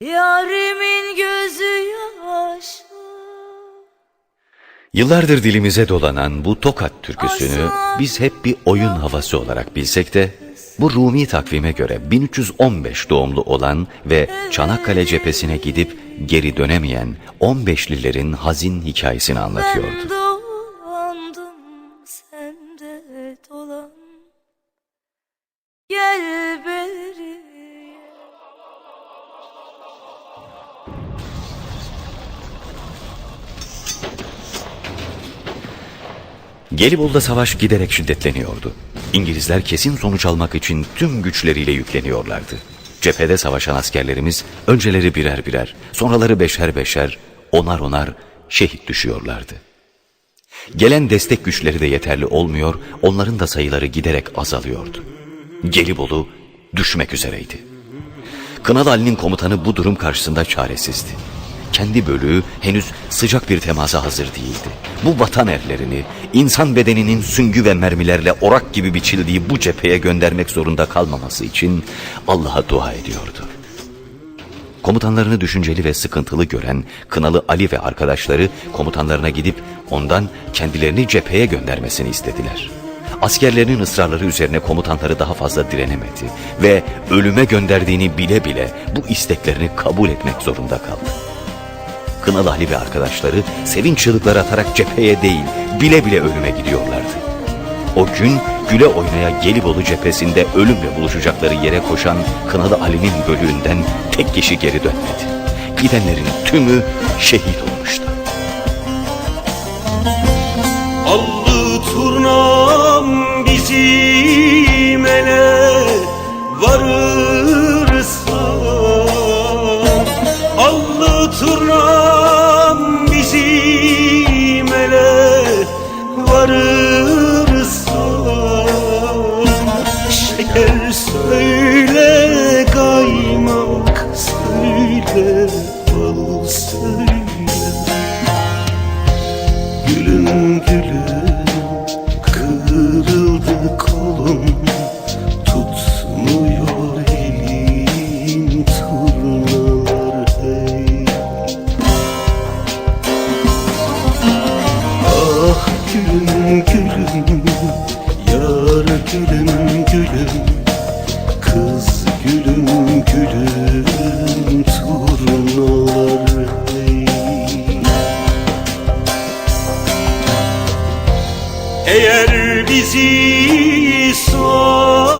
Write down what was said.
Yarimin gözü Yıllardır dilimize dolanan bu Tokat türküsünü biz hep bir oyun havası olarak bilsek de bu Rumi takvime göre 1315 doğumlu olan ve Çanakkale cephesine gidip geri dönemeyen 15'lilerin hazin hikayesini anlatıyordu. Dolandım Gel Gelibolu'da savaş giderek şiddetleniyordu. İngilizler kesin sonuç almak için tüm güçleriyle yükleniyorlardı. Cephede savaşan askerlerimiz önceleri birer birer, sonraları beşer beşer, onar onar şehit düşüyorlardı. Gelen destek güçleri de yeterli olmuyor, onların da sayıları giderek azalıyordu. Gelibolu düşmek üzereydi. Kınalı Ali'nin komutanı bu durum karşısında çaresizdi. Kendi bölüğü henüz sıcak bir temasa hazır değildi. Bu vatan erlerini insan bedeninin süngü ve mermilerle orak gibi biçildiği bu cepheye göndermek zorunda kalmaması için Allah'a dua ediyordu. Komutanlarını düşünceli ve sıkıntılı gören Kınalı Ali ve arkadaşları komutanlarına gidip ondan kendilerini cepheye göndermesini istediler. Askerlerinin ısrarları üzerine komutanları daha fazla direnemedi ve ölüme gönderdiğini bile bile bu isteklerini kabul etmek zorunda kaldı. Kınalı Ali ve arkadaşları sevinç çığlıkları atarak cepheye değil bile bile ölüme gidiyorlardı. O gün güle oynaya Gelibolu cephesinde ölümle buluşacakları yere koşan Kınalı Ali'nin bölüğünden tek kişi geri dönmedi. Gidenlerin tümü şehit olmuştu. Allı turnam bizim ele varırsa Allı turnam varırsa Şeker söyle kaymak söyle Gülüm turnalar Eğer bizi